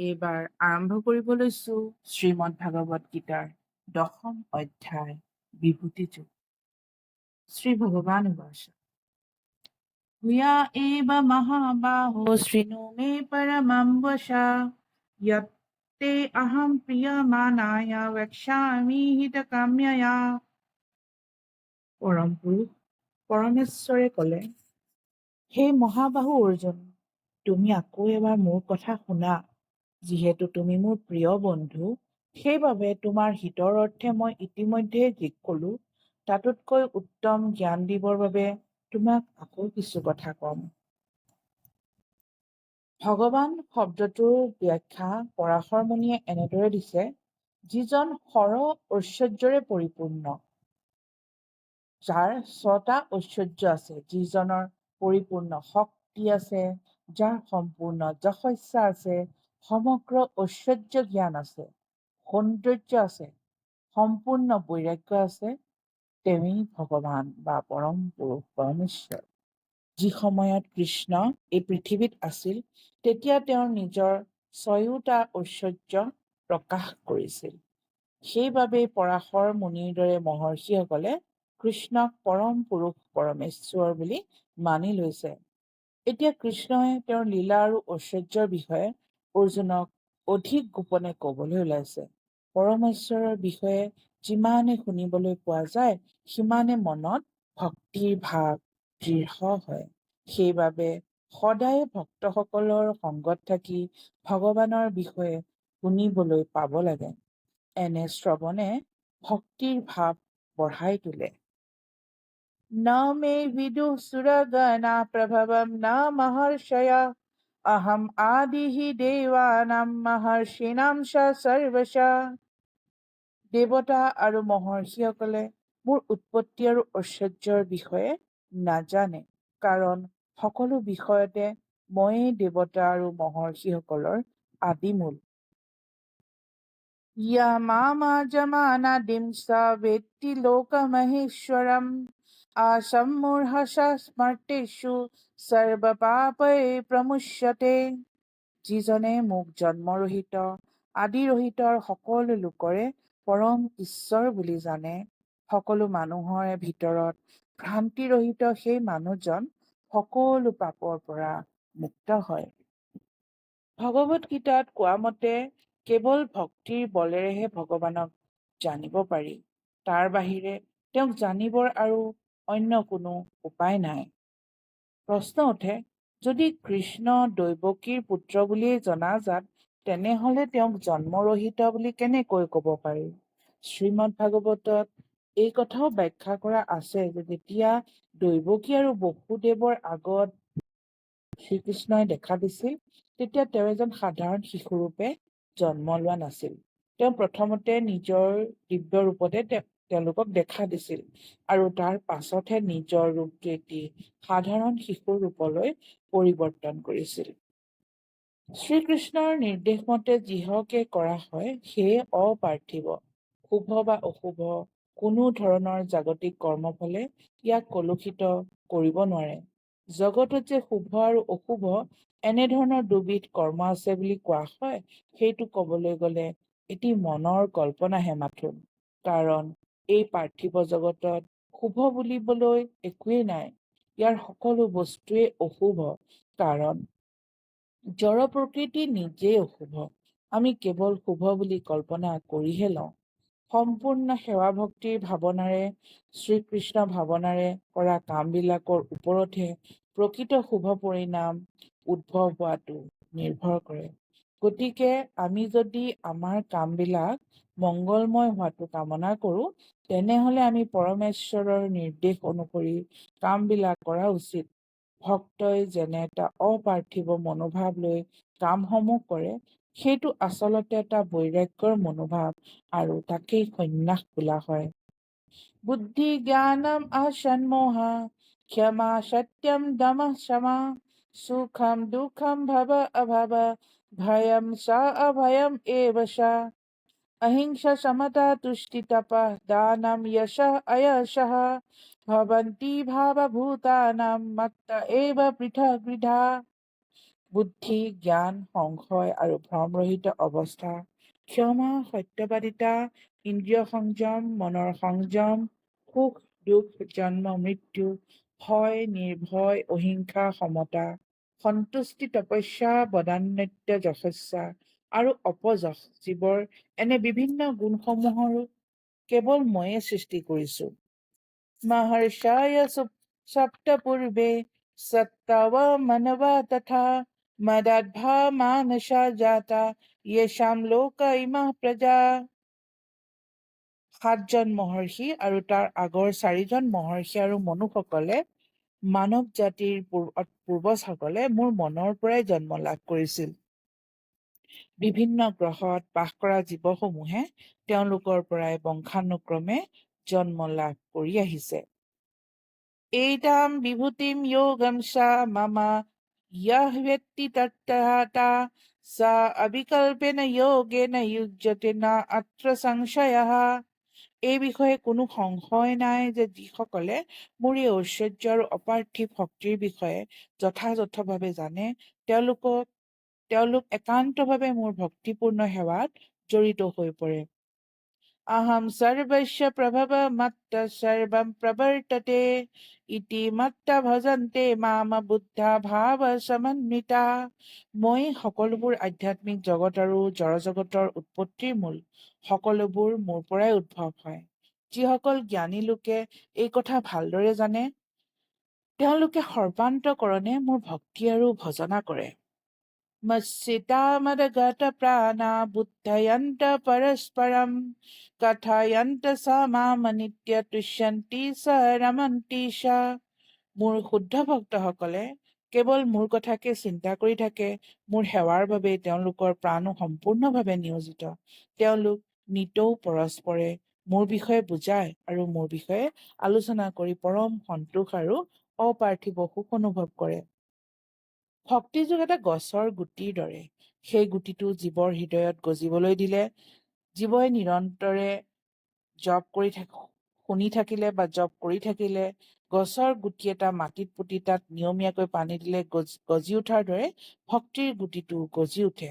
এইবাৰ আৰম্ভ কৰিব লৈছো শ্ৰীমদ ভাগৱত গীতাৰ দশম অধ্যায় বিভূতি যুগ। শ্ৰী ভগৱান উবাচ ভূয়া এব মহাবাহো শৃণু মে পৰমং বশা য়তে অহম প্ৰিয়মানায় বক্ষ্যামি হিতকাম্যয়া। পৰম পুৰুষ পৰমেশ্বৰে কলে হে মহাবাহু অৰ্জুন তুমি আকৌ এবাৰ মোৰ কথা শুনা। যিহেতু তুমি মোৰ প্ৰিয় বন্ধু সেইবাবে তোমাৰ হিতৰ অৰ্থে মই ইতিমধ্যে যি কলো। তাতোতকৈ উত্তম জ্ঞান দিবৰ বাবে তোমাক আকৌ কিছু কথা কম। ভগৱান শব্দটোৰ ব্যাখ্যা পৰাশৰ মুনিয়ে এনেদৰে দিছে যিজন সৰ ঐশ্বৰ্যৰে পৰিপূৰ্ণ যাৰ ছটা ঐশ্বৰ্য আছে যিজনৰ পৰিপূৰ্ণ শক্তি আছে যাৰ সম্পূৰ্ণ যশস্যা আছে সমগ্ৰ ঐশ্বৰ্য জ্ঞান আছে সৌন্দৰ্য আছে সম্পূৰ্ণ বৈৰাগ্য আছে তেৱেই ভগৱান বা পৰম পুৰুষ পৰমেশ্বৰ। যি সময়ত কৃষ্ণ এই পৃথিৱীত আছিল তেতিয়া তেওঁৰ নিজৰ ছয়োটা ঐশ্বৰ্য প্ৰকাশ কৰিছিল। সেইবাবেই পৰাশৰ মুনিৰ দৰে মহৰ্ষিসকলে কৃষ্ণক পৰম পুৰুষ পৰমেশ্বৰ বুলি মানি লৈছে। এতিয়া কৃষ্ণই তেওঁৰ লীলা আৰু ঐশ্বৰ্যৰ বিষয়ে অৰ্জুনক অধিক গোপনে কবলৈ ওলাইছে। পৰমেশ্বৰৰ বিষয়ে যিমানে শুনিবলৈ পোৱা যায় সিমানে মনত ভক্তিৰ ভাৱ দৃঢ় হয়। সেইবাবে সদায় ভক্তসকলৰ সংগত থাকি ভগৱানৰ বিষয়ে শুনিবলৈ পাব লাগে। এনে শ্ৰৱণে ভক্তিৰ ভাৱ বঢ়াই তোলে। ন মে বিদু সুৰগণা প্ৰভৱম ন अहम् आदिः देवानां महर्षिणांश सर्वश। দেৱতা আৰু মহৰ্ষিসকলে মোৰ উৎপত্তি আৰু ঐশ্বৰ্যৰ বিষয়ে নাজানে কাৰণ সকলো বিষয়তে ময়েই দেৱতা আৰু মহৰ্ষিসকলৰ আদিমূল। ইয়া মা মা জমানা দিম চা লোক মহেশ্বৰম প্ৰমুচ্যতে যিজনে মোক জন্মৰহিত আদিৰহিতৰ সকলো লোকৰে পৰম ঈশ্বৰ বুলি জানে। সকলো মানুহৰে ভিতৰত ভ্ৰান্তিৰহিত সেই মানুহজন সকলো পাপৰ পৰা মুক্ত হয়। ভগৱত গীতাত কোৱা মতে কেৱল ভক্তিৰ বলেৰেহে ভগৱানক জানিব পাৰি। তাৰ বাহিৰে তেওঁক জানিবৰ আৰু অন্য কোনো উপায় নাই। প্ৰশ্ন উঠে যদি কৃষ্ণ দৈৱকীৰ পুত্ৰ বুলিয়েই জনাজাত তেনেহলে তেওঁক জন্মৰহিত বুলি কেনেকৈ কব পাৰি? শ্ৰীমদ ভাগৱতত এই কথাও ব্যাখ্যা কৰা আছে যে যেতিয়া দৈৱকী আৰু বসুদেৱৰ আগত শ্ৰীকৃষ্ণই দেখা দিছিল তেতিয়া তেওঁ এজন সাধাৰণ শিশুৰূপে জন্ম লোৱা নাছিল। তেওঁ প্ৰথমতে নিজৰ দিব্য ৰূপতে তেওঁলোকক দেখা দিছিল আৰু তাৰ পাছতহে নিজৰ ৰূপ এটি সাধাৰণ শিশুৰ ৰূপলৈ পৰিৱৰ্তন কৰিছিল। শ্ৰীকৃষ্ণৰ নিৰ্দেশ মতে যিহকে কৰা হয় সেয়ে অপাৰ্থিব। শুভ বা অশুভ কোনো ধৰণৰ জাগতিক কৰ্মফলে ইয়াক কলুষিত কৰিব নোৱাৰে। জগতত যে শুভ আৰু অশুভ এনেধৰণৰ দুবিধ কৰ্ম আছে বুলি কোৱা হয় সেইটো কবলৈ গলে এটি মনৰ কল্পনাহে মাথোন। কাৰণ এই পাৰ্থিৱ জগতত শুভ বুলিবলৈ একোৱেই নাই। ইয়াৰ সকলো বস্তুৱেই অশুভ কাৰণ জড় প্ৰকৃতি নিজেই অশুভ। আমি কেৱল শুভ বুলি কল্পনা কৰিহে লওঁ। সম্পূৰ্ণ সেৱা ভক্তিৰ ভাৱনাৰে শ্ৰীকৃষ্ণ ভাৱনাৰে কৰা কামবিলাকৰ ওপৰতহে প্ৰকৃত শুভ পৰিণাম উদ্ভৱ হোৱাটো নিৰ্ভৰ কৰে। গতিকে আমি যদি আমাৰ কামবিলাক মংগলময় হোৱাটো কামনা কৰো তেনেহলে আমি পৰমেশ্বৰৰ নিৰ্দেশ অনুসৰি কামবিলাক কৰা উচিত। ভক্তই যেনে এটা অপাৰ্থিৱ মনোভাৱ লৈ কামসমূহ কৰে সেইটো আচলতে এটা বৈৰাগ্যৰ মনোভাৱ আৰু তাকেই সন্ন্যাস বোলা হয়। বুদ্ধি জ্ঞানম আসন্মোহা ক্ষমা সত্যম দম ক্ষমা সুখম দুঃখম ভৱ অভৱ ভয়ম স অভয়ম স। अहिंसा समता तुष्टि तप दानम यश अयश भवन्ति भावभूतानां मत्त एव पृथग्विधा বুদ্ধি জ্ঞান সংশয় আৰু ভ্ৰমৰহিত অৱস্থা ক্ষমা সত্যবাদিতা ইন্দ্ৰিয় সংযম মনৰ সংযম সুখ দুখ জন্ম মৃত্যু ভয় নিৰ্ভয় অহিংসা সমতা সন্তুষ্টি তপস্যা বদান্যত্য যশস্যা আৰু অপযশ জীৱৰ এনে বিভিন্ন গুণসমূহৰো কেৱল ময়ে সৃষ্টি কৰিছো। মহৰ্ষায় সত্তව মানৱা তথা মদাদ্ভা মানসা জাতা য়েশাম লোক ইমা প্ৰজা। সাতজন মহৰ্ষি আৰু তাৰ আগৰ চাৰিজন মহৰ্ষি আৰু মনুসকলে মানৱ জাতিৰ পূৰ্বজসকলে মোৰ মনৰ পৰাই জন্ম লাভ কৰিছিল। বিভিন্ন গ্ৰহত বাস কৰা জীৱসমূহে তেওঁলোকৰ পৰাই বংশানুক্ৰমে জন্ম লাভ কৰি আহিছে। এইতাম বিভূতিম যোগম চা মামা ব্যক্তি অবিকল্পেন যোগেন যুজ্যতে না অত্ৰ সংশয়ः। এই বিষয়ে কোনো সংশয় নাই যে যিসকলে মোৰ এই ঐশ্বৰ্য আৰু অপাৰ্থিৱ শক্তিৰ বিষয়ে যথাযথভাৱে জানে তেওঁলোকক তেওঁলোক একান্তভাৱে মোৰ ভক্তিপূৰ্ণ সেৱাত জড়িত হৈ পৰে। আহম সৰ্বস্য প্ৰভৱ মাত্ৰ সৰ্বম প্ৰৱৰ্ততে ইতি মাত্ৰা ভজন্তে মাম বুদ্ধা ভাৱ সমন্বিতা। মই সকলোবোৰ আধ্যাত্মিক জগত আৰু জড়জগতৰ উৎপত্তিৰ মূল। সকলোবোৰ মোৰ পৰাই উদ্ভৱ হয়। যিসকল জ্ঞানী লোকে এই কথা ভালদৰে জানে তেওঁলোকে সৰ্বান্তকৰণে মোৰ ভক্তি আৰু ভজনা কৰে। বুদ্ধয়ন্ত পৰস্পৰম কথয়ন্ত স মাম নিত্য তুষ্যন্তি স ৰমন্তি চ মোৰ শুদ্ধ ভক্তসকলে কেৱল মোৰ কথাকে চিন্তা কৰি থাকে মোৰ সেৱাৰ বাবে তেওঁলোকৰ প্ৰাণো সম্পূৰ্ণভাৱে নিয়োজিত। তেওঁলোক নিতৌ পৰস্পৰে মোৰ বিষয়ে বুজায় আৰু মোৰ বিষয়ে আলোচনা কৰি পৰম সন্তোষ আৰু অপাৰ্থিৱ সুখ অনুভৱ কৰে। ভক্তিযোগ এটা গছৰ গুটিৰ দৰে। সেই গুটিটো জীৱৰ হৃদয়ত গজিবলৈ দিলে জীৱই নিৰন্তৰে জপ কৰি থাক শুনি থাকিলে বা জপ কৰি থাকিলে গছৰ গুটি এটা মাটিত পুতি তাত নিয়মীয়াকৈ পানী দিলে গজ গজি উঠাৰ দৰে ভক্তিৰ গুটিটো গজি উঠে।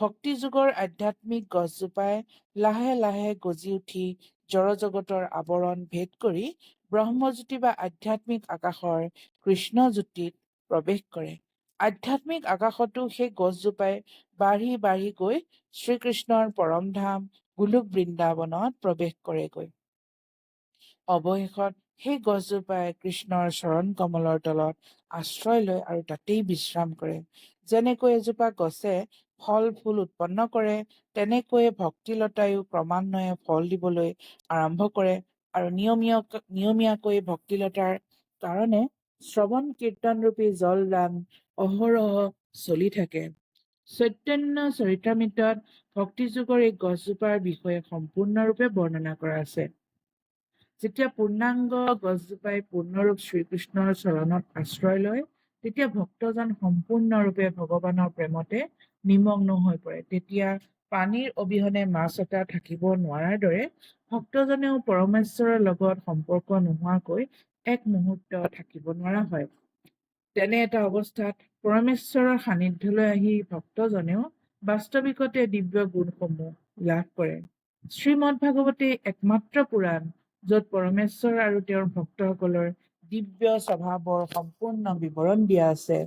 ভক্তি যুগৰ আধ্যাত্মিক গছজোপাই লাহে লাহে গজি উঠি জড়জগতৰ আৱৰণ ভেদ কৰি ব্ৰহ্মজ্যোতি বা আধ্যাত্মিক আকাশৰ কৃষ্ণজ্যোতিত প্ৰৱেশ কৰে। আধ্যাত্মিক আকাশতো সেই গছজোপাই বাঢ়ি বাঢ়ি গৈ শ্ৰীকৃষ্ণৰ পৰম ধাম গোলোক বৃন্দাবনত প্ৰৱেশ কৰেগৈ। অৱশেষত সেই গছজোপাই কৃষ্ণৰ চৰণ কমলৰ তলত আশ্ৰয় লয় আৰু তাতেই বিশ্ৰাম কৰে। যেনেকৈ এজোপা গছে ফল ফুল উৎপন্ন কৰে তেনেকৈয়ে ভক্তিলতায়ো ক্ৰমান্বয়ে ফল দিবলৈ আৰম্ভ কৰে আৰু নিয়মীয়া নিয়মীয়াকৈ ভক্তিলতাৰ কাৰণে শ্ৰৱণ কীৰ্তনৰূপী জল দান অহৰহ চলি থাকে। চৈতন্য চৰিতামৃতত ভক্তিযুগৰ এই গছজোপাৰ বিষয়ে সম্পূৰ্ণৰূপে বৰ্ণনা কৰা আছে। যেতিয়া পূৰ্ণাংগ গছজোপাই পূৰ্ণৰূপ শ্ৰীকৃষ্ণৰ চৰণত আশ্ৰয় লয় তেতিয়া ভক্তজন সম্পূৰ্ণৰূপে ভগৱানৰ প্ৰেমতে নিমগ্ন হৈ পৰে। তেতিয়া পানীৰ অবিহনে মাছ এটা থাকিব নোৱাৰাৰ দৰে ভক্তজনেও পৰমেশ্বৰৰ লগত সম্পৰ্ক নোহোৱাকৈ এক মুহূৰ্ত থাকিব নোৱাৰা হয়। তেনে এটা অৱস্থাত পৰমেশ্বৰৰ সান্নিধ্যলৈ আহি ভক্তজনেও বাস্তৱিকতে দিব্য গুণসমূহ লাভ কৰে। শ্ৰীমদ ভাগৱতী একমাত্ৰ পুৰাণ য'ত পৰমেশ্বৰ আৰু তেওঁৰ ভক্তসকলৰ দিব্য স্বভাৱৰ সম্পূৰ্ণ বিৱৰণ দিয়া আছে।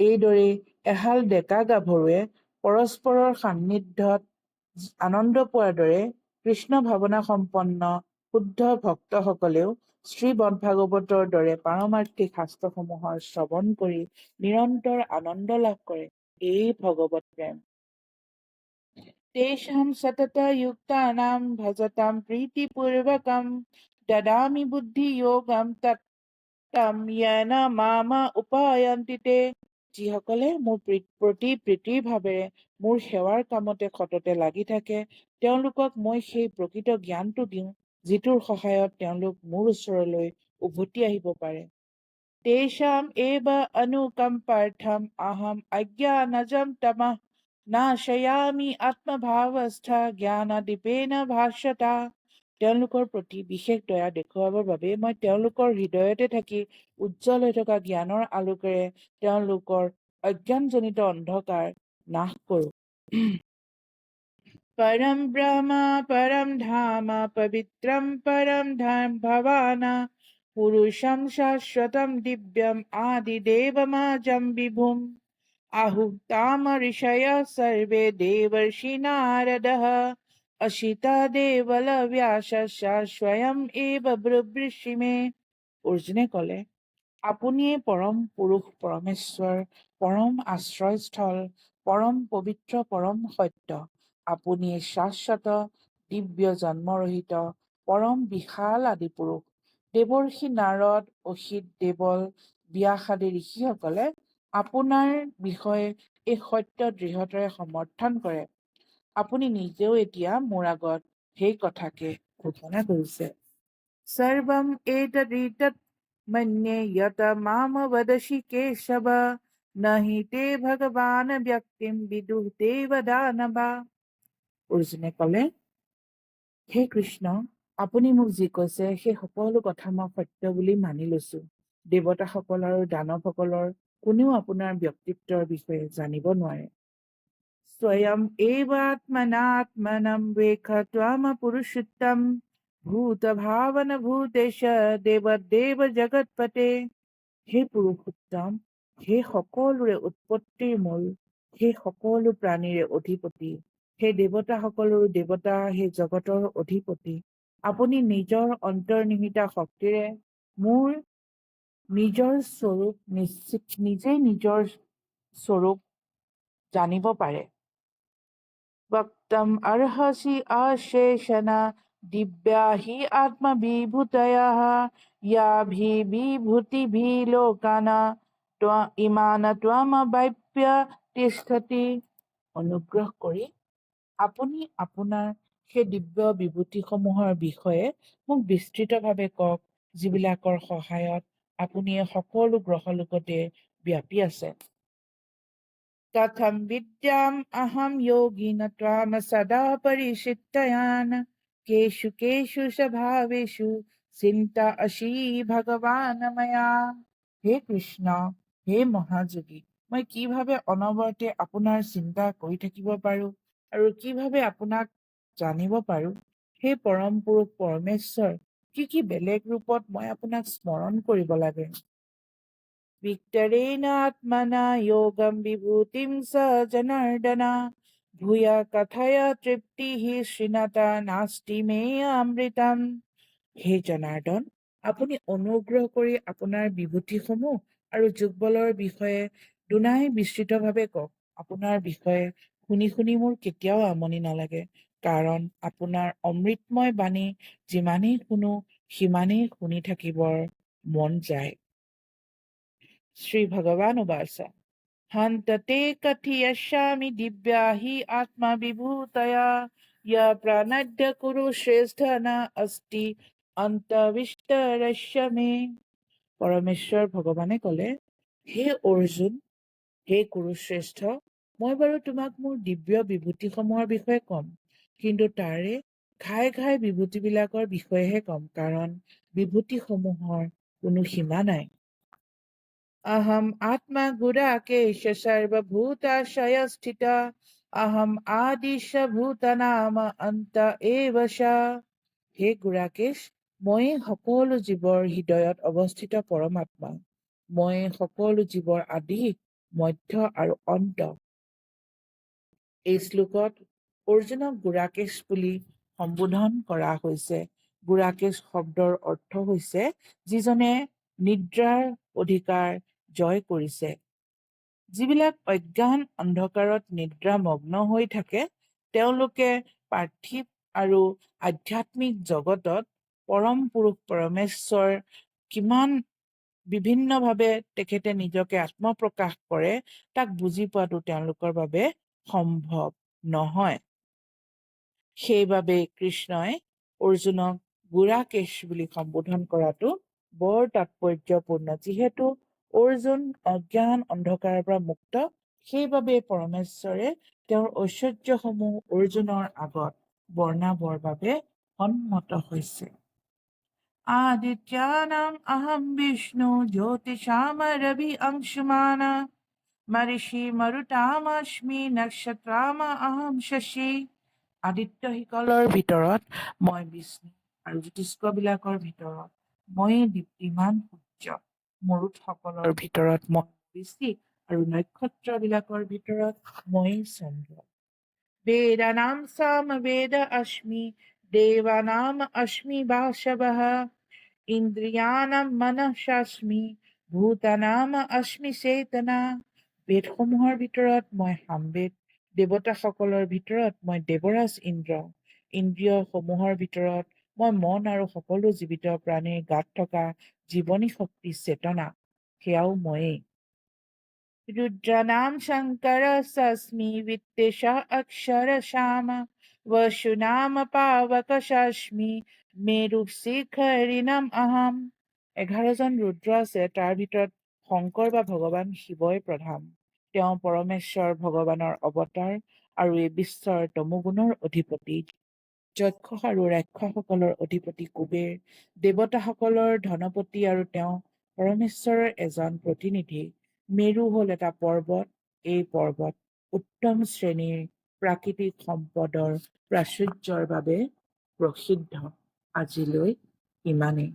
এইদৰেই এহাল ডেকা গাভৰুৱে পৰস্পৰৰ সান্নিধ্যত আনন্দ পোৱাৰ দৰে কৃষ্ণ ভাৱনা সম্পন্ন শুদ্ধ ভক্তসকলেও শ্ৰীমদ ভাগৱতৰ দৰে পাৰমাৰ্থিক শাস্ত্ৰসমূহৰ শ্ৰৱণ কৰি নিৰন্তৰ আনন্দ লাভ কৰে এই ভগৱত প্ৰেম। তেষাম সতত যুক্তানাম ভজতাম প্ৰীতিপূৰ্বকম দদামি বুদ্ধি যোগম তম য়েন মাম উপায়ন্তি তে। যিসকলে মোৰ প্ৰী- প্ৰতি প্ৰীতিৰ ভাৱেৰে মোৰ সেৱাৰ কামতে সততে লাগি থাকে তেওঁলোকক মই সেই প্ৰকৃত জ্ঞানটো দিওঁ। যিটোৰ সহায়ত তেওঁলোক মোৰ ওচৰলৈ উভতি আহিব পাৰে। তেষাম এব অনুকম্পাৰ্থম আহম অজ্ঞানজম তমঃ নাশয়ামি আত্মভাৱস্থা জ্ঞানদীপেন ভাস্বতা তেওঁলোকৰ প্ৰতি বিশেষ দয়া দেখুৱাবৰ বাবে মই তেওঁলোকৰ হৃদয়তে থাকি উজ্জ্বল হৈ থকা জ্ঞানৰ আলোকেৰে তেওঁলোকৰ অজ্ঞানজনিত অন্ধকাৰ নাশ কৰোঁ। পৰম ব্ৰহ্ম পৰম ধাম পবিত্ৰম পৰম ধাম ভৱানা পুৰুষম শাশ্বতম দিব্যম আদিদেৱমাজম বিভুম আহুতাম ঋষয়ः सर्वे देवर्षि नारदः अशिता দেৱলব্যাসা স্বয়ং এব ব্ৰবৃষি মে অৰ্জুনে ক'লে আপুনিয়ে পৰম পুৰুষ পৰমেশ্বৰ পৰম আশ্ৰয়স্থল পৰম পবিত্ৰ পৰম সত্য আপুনিয়ে শাশ্বত দিব্য জন্মৰহিত পৰম বিশাল আদি পুৰুষ দেৱৰ্ষি নাৰদ অসিত দেৱল ব্যাস আদি ঋষিসকলে আপোনাৰ বিষয়ে এই সত্য দৃঢ়তাৰে সমৰ্থন কৰে। আপুনি নিজেও এতিয়া মোৰ আগত সেই কথাকে ঘোষণা কৰিছে। সৰ্বম এতদিতৎ মন্যে যত মাম বদশি কেশৱ নহি তে ভগৱান ব্যক্তিম বিদুঃ দেৱ দানৱা অৰ্জুনে ক'লে হে কৃষ্ণ আপুনি মোক যি কৈছে সেই সকলো কথা মই সত্য বুলি মানি লৈছো। দেৱতাসকল আৰু দানৱসকলৰ কোনেও আপোনাৰ ব্যক্তিত্বৰ বিষয়ে জানিব নোৱাৰে। স্বয়ং এইবাত্মনাত্মনম পুৰুষোত্তম ভূত ভাৱন ভূতেশ দেৱ দেৱ জগতপতে হে পুৰুষোত্তম সেই সকলোৰে উৎপত্তিৰ মূল সেই সকলো প্ৰাণীৰে অধিপতি। হে দেৱতাসকলৰো দেৱতা হে জগতৰ অধিপতি আপুনি নিজৰ অন্তৰ্নিহিতা শক্তিৰে মোৰ নিজৰ স্বৰূপ নিশ্চিত নিজেই নিজৰ স্বৰূপ জানিব পাৰে वक्तुम् अर्हसि अशेषण दिव्या हि आत्मविभूतयः याभिर्विभूतिभिः लोकान् त्व ইমান ত্বমবাপ্য তিষ্ঠতি অনুগ্ৰহ কৰি আপুনি আপোনাৰ সেই দিব্য বিভূতিসমূহৰ বিষয়ে মোক বিস্তৃতভাৱে কওক যিবিলাকৰ সহায়ত আপুনি সকলো গ্ৰহলোকতে ব্যাপী আছে। কথম বিদ্যাম আহম য়োগী নাম সদা পৰিচিত্তয়ান কেশু কেশু স্বভাৱেশু চিন্তা অশী ভগৱান মায়া। হে কৃষ্ণ হে মহাযোগী মই কিভাৱে অনবৰতে আপোনাৰ চিন্তা কৰি থাকিব পাৰোঁ? আৰু কিভাৱে আপোনাক জানিব পাৰো? সেই পৰম পুৰুষ পৰমেশ্বৰ কি কি বেলেগ ৰূপত মই আপোনাক স্মৰণ কৰিব লাগে? ভূয়া তৃপ্তি হি শ্ৰীনাতা নাস্তি মে অমৃতম। হে জনাৰ্দন আপুনি অনুগ্ৰহ কৰি আপোনাৰ বিভূতিসমূহ আৰু যোগবলৰ বিষয়ে দুনাই বিস্তৃতভাৱে কওক। আপোনাৰ বিষয়ে শুনি শুনি মোৰ কেতিয়াও আমনি নালাগে। কাৰণ আপোনাৰ অমৃতময় বাণী যিমানেই শুনো সিমানেই শুনি থাকিবৰ মন যায়। শ্ৰী ভগৱান উবাচা। হন্ততে কথি আশ্যামি দিব্যাহি আত্মা বিভূতয়া ইয়া প্ৰাণাদ্য কুৰু শ্ৰেষ্ঠ না অস্তি অন্তৰশ্যামে পৰমেশ্বৰ ভগৱানে ক'লে হে অৰ্জুন হে কুৰুশ্ৰেষ্ঠ মই বাৰু তোমাক মোৰ দিব্য বিভূতিসমূহৰ বিষয়ে ক'ম কিন্তু তাৰে ঘাই ঘাই বিভূতিবিলাকৰ বিষয়েহে ক'ম কাৰণ বিভূতিসমূহৰ কোনো সীমা নাই। আহম আত্মা গুড়া কে সৰ্বভূতাশয় স্থিত আহম আদিশ ভূতানাম অন্ত হে গুড়াকেশ মই সকলো জীৱৰ হৃদয়ত অৱস্থিত পৰমাত্মা। মই সকলো জীৱৰ আদি মধ্য আৰু অন্ত। এই শ্লোকত অৰ্জুনক গুৰাকেশ বুলি সম্বোধন কৰা হৈছে। গুৰাকেশ শব্দৰ অৰ্থ হৈছে যিজনে নিদ্ৰাৰ অধিকাৰ জয় কৰিছে। যিবিলাক অজ্ঞান অন্ধকাৰত নিদ্ৰামগ্ন হৈ থাকে তেওঁলোকে পাৰ্থিৱ আৰু আধ্যাত্মিক জগতত পৰম পুৰুষ পৰমেশ্বৰ কিমান বিভিন্নভাৱে তেখেতে নিজকে আত্মপ্ৰকাশ কৰে তাক বুজি পোৱাটো তেওঁলোকৰ বাবে সম্ভৱ নহয়। সেইবাবে কৃষ্ণই অৰ্জুনক গুৰাকেশ বুলি সম্বোধন কৰাটো বৰ তাৎপৰ্যপূৰ্ণ। যিহেতু অৰ্জুন অজ্ঞান অন্ধকাৰৰ পৰা মুক্ত, সেইবাবে পৰমেশ্বৰে তেওঁৰ ঐশ্বৰ্যসমূহ অৰ্জুনৰ আগত বৰ্ণাবৰ বাবে সন্মত হৈছে। আদিত্যানাম অহম বিষ্ণু জ্যোতিষাম ৰবি অংশুমান మరిషి মৰুতামাশ্মি নক্ষত্ৰামা আহম শশী আদিত্যসকলৰ ভিতৰত মই বিষ্ণু আৰু জ্যোতিষ্কবিলাকৰ ভিতৰত ময়ে দীপ্তিমান সূৰ্য। মৰুতসকলৰ ভিতৰত মই বেছি আৰু নক্ষত্ৰবিলাকৰ ভিতৰত ময়ে চন্দ্ৰ। বেদানাম চাম বেদ অশ্মি দেৱানাম অশ্মি বাসৱ ইন্দ্ৰিয়ানাম মনঃ শাস্মি ভূতানাম অশ্মি চেতনা। বেদসমূহৰ ভিতৰত মই সামবেদ দেৱতাসকলৰ ভিতৰত মই দেৱৰাজ ইন্দ্ৰ ইন্দ্ৰিয়সমূহৰ ভিতৰত মই মন আৰু সকলো জীৱিত প্ৰাণীৰ গাত থকা জীৱনী শক্তি চেতনা সেয়াও ময়েই। ৰুদ্ৰনাম শংকৰ চি বিশ অক্ষৰ শ্যাম বসু নাম পাৱক চি মেৰু আহাম এঘাৰজন ৰুদ্ৰ আছে তাৰ ভিতৰত শংকৰ বা ভগৱান শিৱই প্ৰধান। তেওঁ পৰমেশ্বৰ ভগৱানৰ অৱতাৰ আৰু এই বিশ্বৰ তমোগুণৰ অধিপতি। যক্ষস আৰু ৰাক্ষসসকলৰ অধিপতি কুবেৰ দেৱতাসকলৰ ধনপতি আৰু তেওঁ পৰমেশ্বৰৰ এজন প্ৰতিনিধি। মেৰু হ'ল এটা পৰ্বত। এই পৰ্বত উত্তম শ্ৰেণীৰ প্ৰাকৃতিক সম্পদৰ প্ৰাচুৰ্যৰ বাবে প্ৰসিদ্ধ। আজিলৈ ইমানেই।